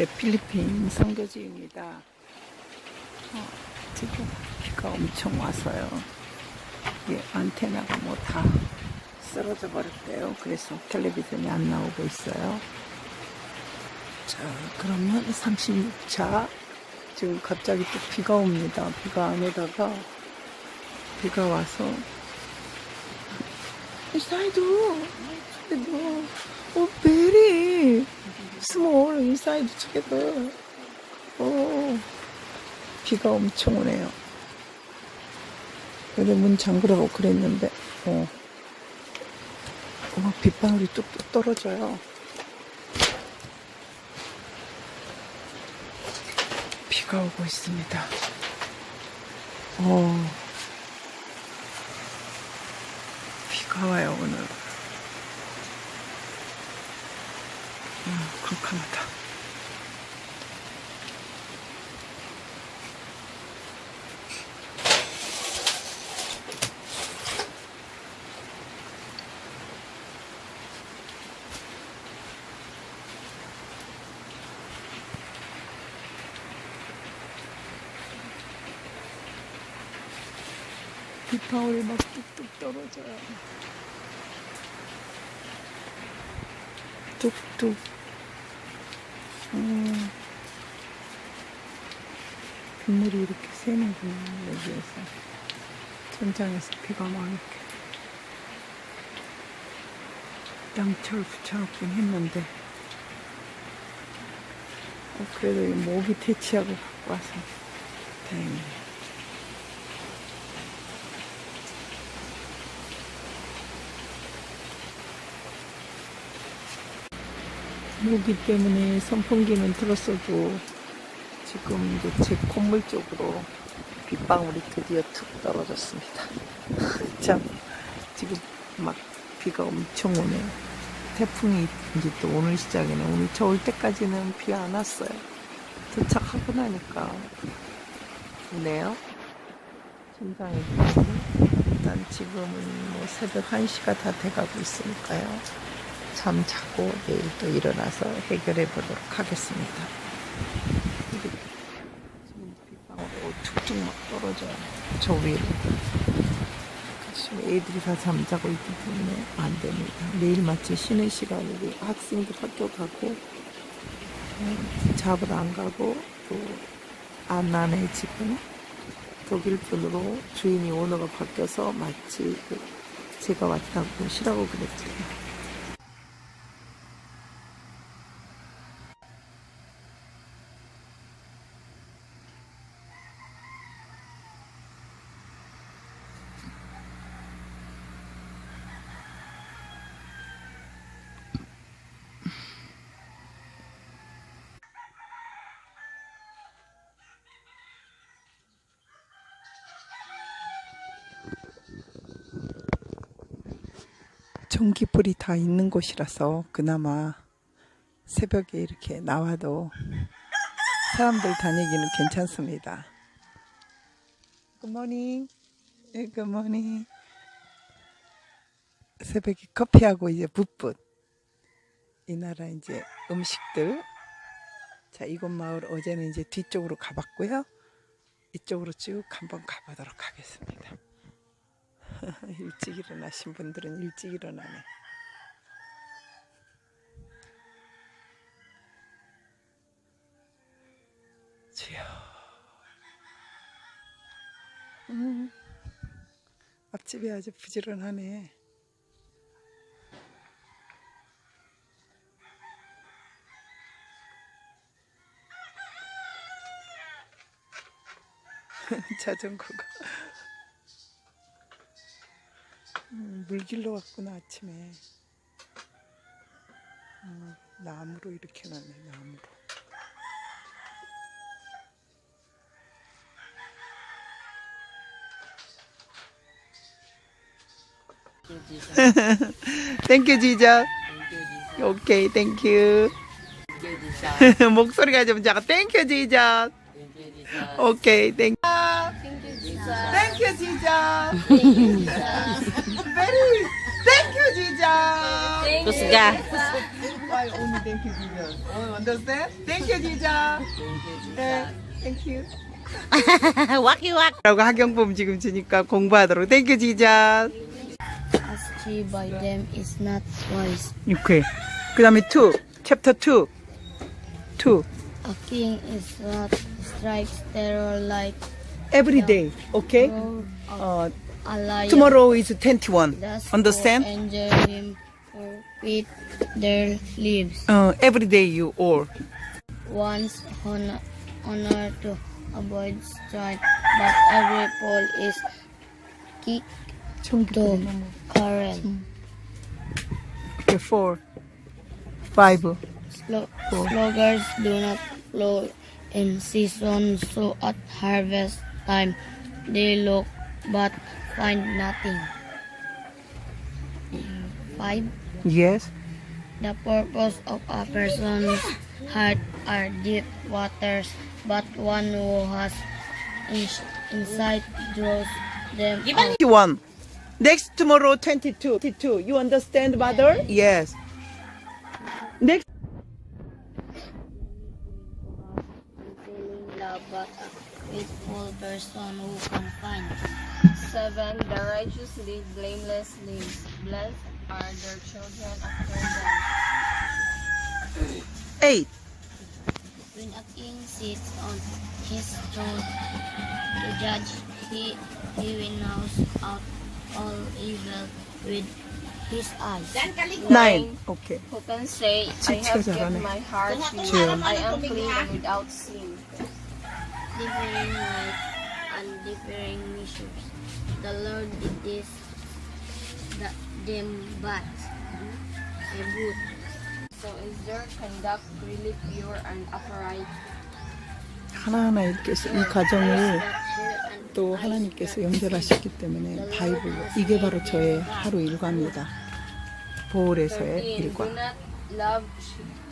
제 필리핀 선교지입니다. 어, 지금 비가 엄청 와서요. 이게 안테나가 뭐 다 쓰러져 버렸대요. 그래서 텔레비전이 안 나오고 있어요. 자, 그러면 36차. 지금 갑자기 또 비가 옵니다. 비가 안 오다가 비가 와서 small inside together. 어, 비가 엄청 오네요. 그래 문 잠그라고 그랬는데, 어, 어 빗방울이 뚝뚝 떨어져요. 비가 오고 있습니다. 어, 비가 와요 오늘. 음, 캄캄하다. 빗방울이 막 뚝뚝 떨어져요. 뚝뚝. 빗물이 이렇게 새는구나, 여기에서. 천장에서 비가 막 이렇게. 양철 붙여놓긴 했는데. 어, 그래도 이 모기 퇴치하고 갖고 와서 다행이네요. 모기 때문에 선풍기는 틀었어도 지금 이제 제 건물 쪽으로 빗방울이 드디어 툭 떨어졌습니다. 참 지금 막 비가 엄청 오네요. 태풍이 이제 또 오늘 시작이네. 오늘 저 올 때까지는 비 안 왔어요. 도착하고 나니까 오네요. 뛰고 일단 지금은 뭐 새벽 1시가 다 돼가고 있으니까요. 잠 자고 내일 또 일어나서 해결해 보도록 하겠습니다. 이게 지금 빗방울이 툭툭 막 떨어져요. 저 위로. 지금 애들이 다 잠자고 있기 때문에 안 됩니다. 내일 마치 쉬는 시간이고 학생들 학교 가고 음, 잡으러 안 가고 또안 나네 지금 독일 분으로 주인이 오너가 바뀌어서 마치 그 제가 왔다고 쉬라고 그랬죠. 전기불이 다 있는 곳이라서 그나마 새벽에 이렇게 나와도 사람들 다니기는 괜찮습니다. 굿모닝. 네, 굿모닝. 새벽에 커피하고 이제 붓붓. 이 나라 이제 음식들. 자, 이곳 마을 어제는 이제 뒤쪽으로 가봤고요. 이쪽으로 쭉 한번 가보도록 하겠습니다. 일찍 일어나신 분들은 일찍 일어나네. 주여. 음, 앞집이 아주 부지런하네. 자전거가. 물길로 왔구나 아침에. 음, 나무로 이렇게 놨네 나무로. 땡큐 지적 오케이 땡큐 목소리가 좀 작아. 땡큐 지적 오케이 땡큐 땡큐 지적 Very thank you, Jija. Kusga. Ay, only thank you, Jesus. Oh, understand? Thank you, Jesus. 네, thank you. 와키와키. 라고 학용법 지금 주니까 공부하도록 Thank you, Jesus. As he by them is not wise. 오케이. 그 다음에 2, chapter 2. 2. A king is not strikes terror like Every day, okay? 어, lion. tomorrow is 21. Thus Understand? with their leaves. Uh, every day you or Once honor, honor to avoid strike, but every pole is kicked to current. Okay, four. Five. Four. Sloggers do not flow in season, so at harvest time they look but find nothing. Five. Yes. The purpose of a person's heart are deep waters, but one who has ins- insight draws them out. 21. Next tomorrow 22. 22. You understand, mother? Yes. Next. But a faithful person who can find. Seven, the righteous lead blameless lives. Blessed are their children? Eight. When a king sits on his throne to judge, he, he winnows out all evil with his eyes. Nine. Okay. Who can say, I have kept my heart pure, I am clean without sin. Differing light and differing measures. The Lord did this that them but a boot. So is their conduct really pure and upright? 하나하나 이렇게 해서 이 가정을 또 하나님께서 연결하셨기 때문에 바이블로 이게 바로 저의 하루 일과입니다. 보홀에서의 13, do 일과.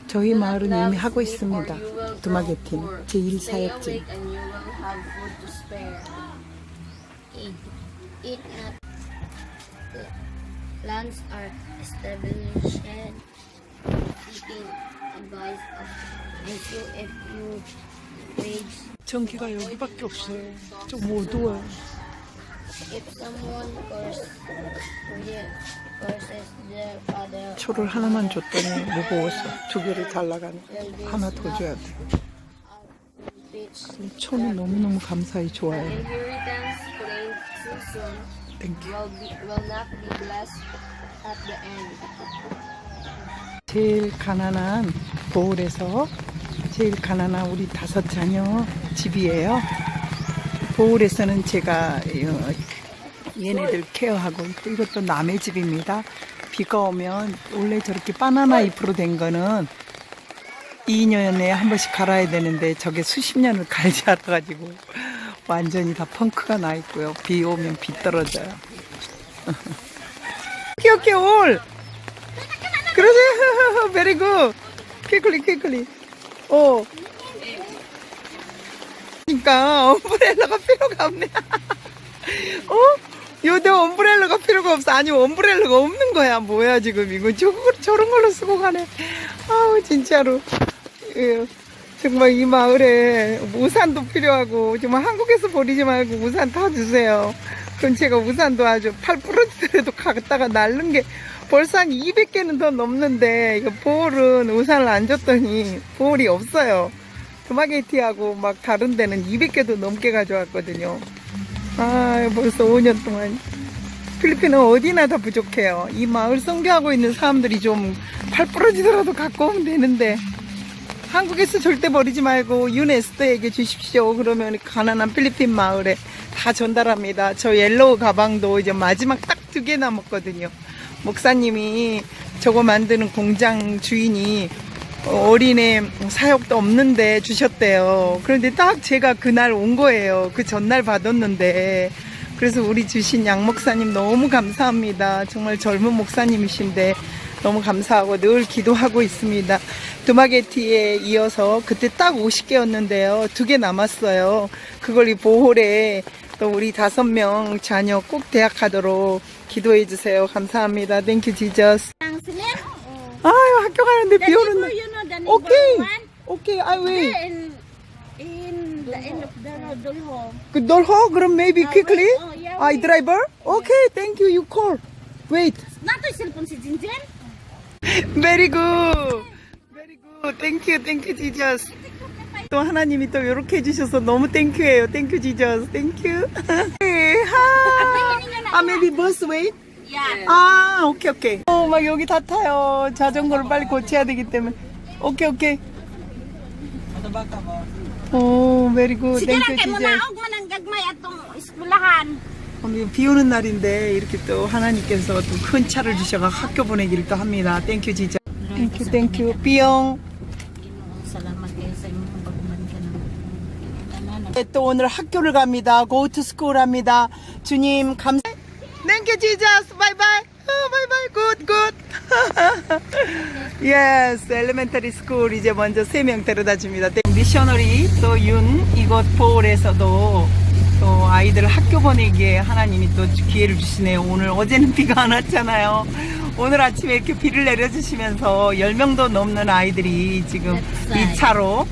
저희 마을은 이미 하고 있습니다. 두마게팀 poor. 제1 Stay 사역진. awake and you will have food to spare. Eat, eat not. Plans are established. Seeking advice of so if you wage 전기가 여기밖에 없어요. 좀 어두워요. if someone curse, curses their father 초를 하나만 줬더니 무거워서 두 개를 달라가네. 하나 더 줘야 돼. 초는 너무너무 감사히 좋아요. Inheritance claimed too soon 땡큐. will, be, will not be blessed at the end. 제일 가난한 보홀에서 제일 가난한 우리 다섯 자녀 집이에요. 보홀에서는 제가 어, 얘네들 케어하고 있고 이것도 남의 집입니다. 비가 오면 원래 저렇게 바나나 잎으로 된 거는 2년에 한 번씩 갈아야 되는데 저게 수십 년을 갈지 않아가지고 완전히 다 펑크가 나 있고요. 비 오면 비 떨어져요. 오케이 오케이 올 그러세요. 베리 굿. 퀴클리 퀴클리. 오. 그러니까 엄브렐러가 필요가 없네. 어? 요새 엄브렐러가 필요가 없어. 아니 엄브렐러가 없는 거야. 뭐야 지금 이거 저, 저런 걸로 쓰고 가네. 아우 진짜로. 예, 정말 이 마을에 우산도 필요하고 정말 한국에서 버리지 말고 우산 다 주세요. 그럼 제가 우산도 아주 팔 부러지더라도 갖다가 날른 게 벌써 한 200개는 더 넘는데 이거 보홀은 우산을 안 줬더니 보홀이 없어요. 스마게티하고 막 다른 데는 200개도 넘게 가져왔거든요. 아 벌써 5년 동안 필리핀은 어디나 다 부족해요. 이 마을 선교하고 있는 사람들이 좀 팔 부러지더라도 갖고 오면 되는데 한국에서 절대 버리지 말고 유네스토에게 주십시오. 그러면 가난한 필리핀 마을에 다 전달합니다. 저 옐로우 가방도 이제 마지막 딱 두 개 남았거든요. 목사님이 저거 만드는 공장 주인이 어린애 사역도 없는데 주셨대요. 그런데 딱 제가 그날 온 거예요. 그 전날 받았는데. 그래서 우리 주신 양 목사님 너무 감사합니다. 정말 젊은 목사님이신데 너무 감사하고 늘 기도하고 있습니다. 두마게티에 이어서 그때 딱 50개였는데요. 두 개 남았어요. 그걸 이 보홀에 또 우리 다섯 명 자녀 꼭 대학 가도록 기도해 주세요. 감사합니다. 땡큐 지저스. 아유, 학교 가는데 비 오는 날. 오케이. 오케이, I will. 그 널호? 그럼 maybe Ah, quickly? Oh, I driver? Okay, thank you. You call. Wait. Nato cellphone si Jinjen? Very good. Very good. Thank you. Thank you, Jesus. 또 하나님이 또 이렇게 해주셔서 너무 땡큐예요. 땡큐 Jesus. 땡큐. 아, maybe bus wait? Yeah. 아, 오케이, 오케이. 어, 막 여기 다 타요. 자전거를 빨리 고쳐야 되기 때문에. 오케이, 오케이. 오, very good. Mo atong eskwelahan. 오늘 비 오는 날인데 이렇게 또 하나님께서 또 큰 차를 주셔가 학교 보내기를 또 합니다. 땡큐 진짜. 땡큐 땡큐. 삐용. 네, 또 오늘 학교를 갑니다. To school 합니다. 주님 감사. 땡큐 지저스. 바이바이. 바이바이. 굿 굿. 예스. 엘리멘터리 스쿨 이제 먼저 세 명 데려다 줍니다. 땡. 미셔너리 또 윤 이곳 보홀에서도 또 아이들을 학교 보내기에 하나님이 또 기회를 주시네요. 오늘 어제는 비가 안 왔잖아요. 오늘 아침에 이렇게 비를 내려주시면서 10명도 넘는 아이들이 지금 이 차로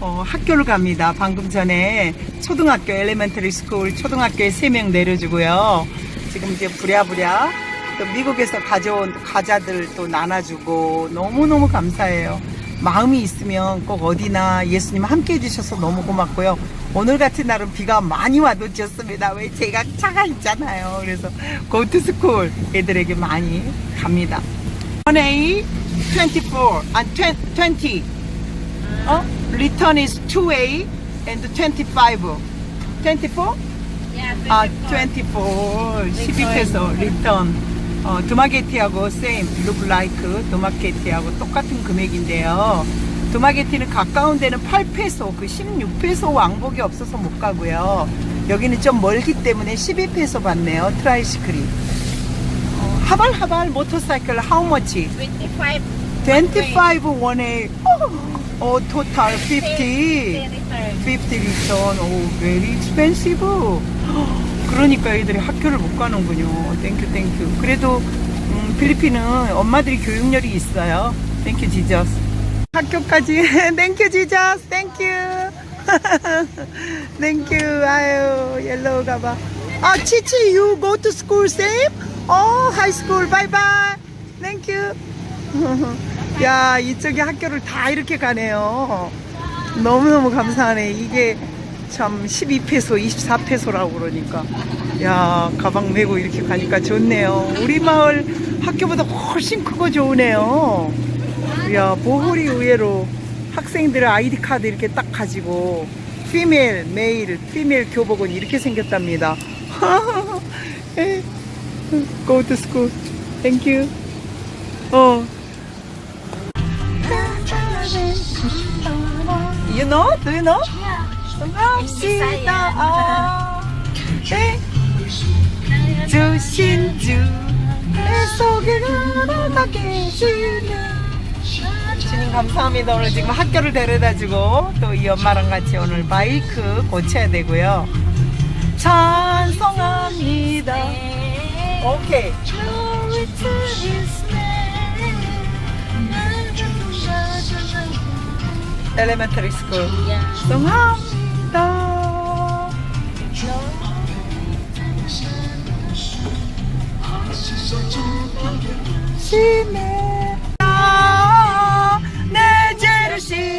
어, 학교를 갑니다. 방금 전에 초등학교 엘레멘터리 스쿨 초등학교에 3명 내려주고요. 지금 이제 부랴부랴 또 미국에서 가져온 과자들 또 나눠주고 너무너무 감사해요. 마음이 있으면 꼭 어디나 예수님 함께 해주셔서 너무 고맙고요. 오늘 같은 날은 비가 많이 와도 좋습니다. 왜 제가 차가 있잖아요. 그래서 고트 스쿨 애들에게 많이 갑니다. 1A 24, 아 20. 어? Return is 2A and 25. 24? Yeah, 아, 24. 12페소 return. 어, 드마게티하고 same, look like 드마게티하고 똑같은 금액인데요. 드마게티는 가까운 데는 8페소, 그 16페소 왕복이 없어서 못 가고요. 여기는 좀 멀기 때문에 12페소 받네요. 트라이시클이. 어, 하발 하발 모터사이클 how much? 25 25 원에 어 토탈 50 return. 50 리턴 오 very expensive 그러니까 애들이 학교를 못 가는군요 땡큐 땡큐 그래도 음, 필리핀은 엄마들이 교육열이 있어요 땡큐 지저스 학교까지. 땡큐 지저스 땡큐 땡큐 아유 옐로우 가봐. 아 치치 you go to school same? 어 school. Bye bye. 땡큐 야 이쪽에 학교를 다 이렇게 가네요. 너무너무 감사하네. 이게 참 12페소 24페소라고 그러니까. 야 가방 메고 이렇게 가니까 좋네요. 우리 마을 학교보다 훨씬 크고 좋으네요 야 보홀이 의외로 학생들 아이디 카드 이렇게 딱 가지고 피메일 메일 피메일 교복은 이렇게 생겼답니다 Go to school Thank you 어 You know? Do you know? 아, 네. 주신 주 내 속에 걸어가 계시네. 주님 감사합니다. 오늘 지금 학교를 데려다 주고 또 이 엄마랑 같이 오늘 바이크 고쳐야 되고요. 찬송합니다. 오케이. 엘레멘터리 스쿨. 찬송합니다. 심해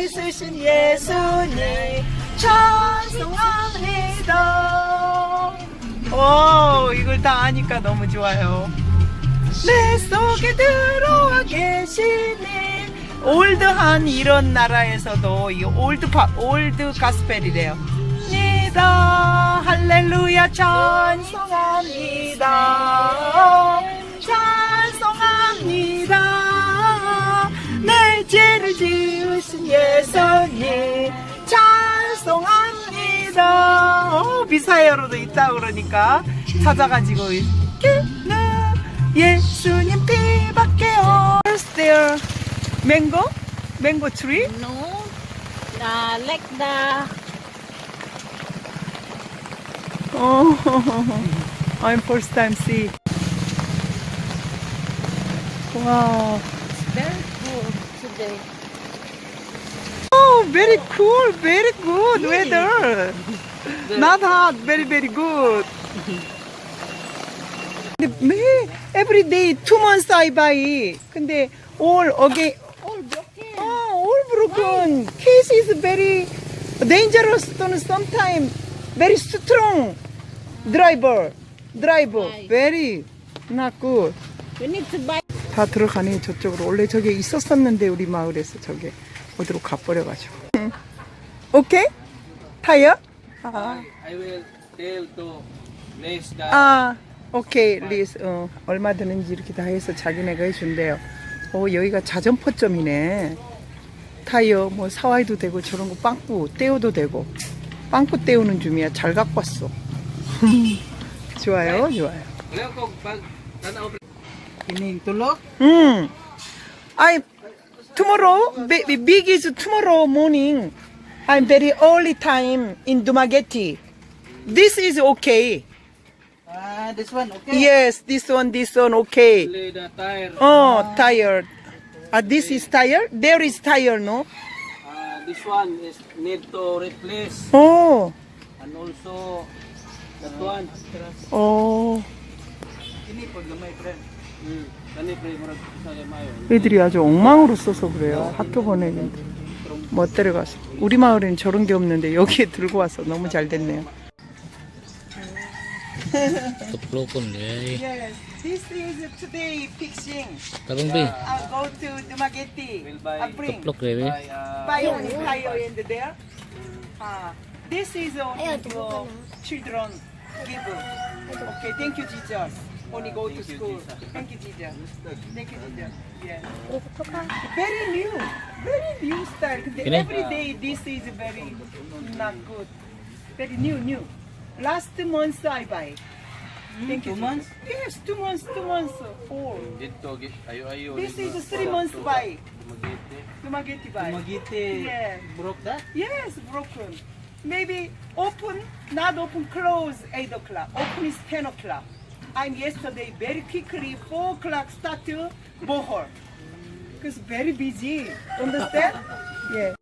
씻으신 예수님 찬송합니다 오 이걸 다 아니까 너무 좋아요 내 속에 들어와 계시니 올드한 이런 나라에서도 이 올드 파, 올드 가스펠이래요. 니다 할렐루야 찬송합니다. 찬 죄를 지으신 예수님 찬송합니다. 어, 비사여로도 있다 그러니까 찾아가지고 있기는 예수님 피밖에 없. Where's there mango? Mango tree? No. Uh, like the Oh, I'm first time see. Wow, very cool today. Oh, very cool, very good weather. Not hot, very very good. every day two months I buy. 근데 all again. All broken. Oh, all broken. Case is very dangerous. sometimes very strong. Driver, driver, Right. very not good. We need to buy. 다 들어가네 저쪽으로 원래 저게 있었었는데 우리 마을에서 저게 어디로 가버려가지고. 오케이? 타이어? 아, I will tell to Liz that 아 오케이 리스. 어, 얼마 드는지 이렇게 다 해서 자기네가 해준대요. 어 여기가 자전포점이네. 타이어 뭐 사와이도 되고 저런 거 빵꾸 떼어도 되고. 빵꾸 떼우는 중이야. 잘 갖고 왔어. 좋아요 좋아요 Kining tulog? 음. I tomorrow bi- bi- big is tomorrow morning. I'm very early time in Dumaguete. This is okay. Ah, this one, okay. Yes, this one, this one okay. only the tire. Oh, tired. Uh, this is tired. There is tire, no? Uh, this one is need to replace Oh, and also that one. oh. Kini pag lamay friend. Mm. 애들이 아주 엉망으로 써서 그래요. 학교 보내는데 못 데려가서. 우리 마을엔 저런 게 없는데 여기에 들고 와서 너무 잘 됐네요. Tuplokon day. Yes, this is today fixing. Tarong bi. I'll go to Dumaguete. We'll buy- I'll bring. Tuplok day. By, uh, Buy only tire in there. Ah, this is only for children. Give. Okay, thank you, Jesus. Only go to you, school. Jesus. Thank you, Jesus. Thank you, Jesus. Yeah. Very new, very new style. Every day this is very not good. Very new, new. Last month I buy. Hmm, Thank you. Two Jesus. months? Yes, two months, two months. Uh, four. dito gi- ayo ayo. This is three months buy. Magiti. Dumaguete buy. Magiti Yeah. broke that? Yes, broken. Maybe open, not open, close 8 o'clock. Open is 10 o'clock. I'm yesterday very quickly, 4 o'clock start to Bohol. Because very busy. Understand? Yeah.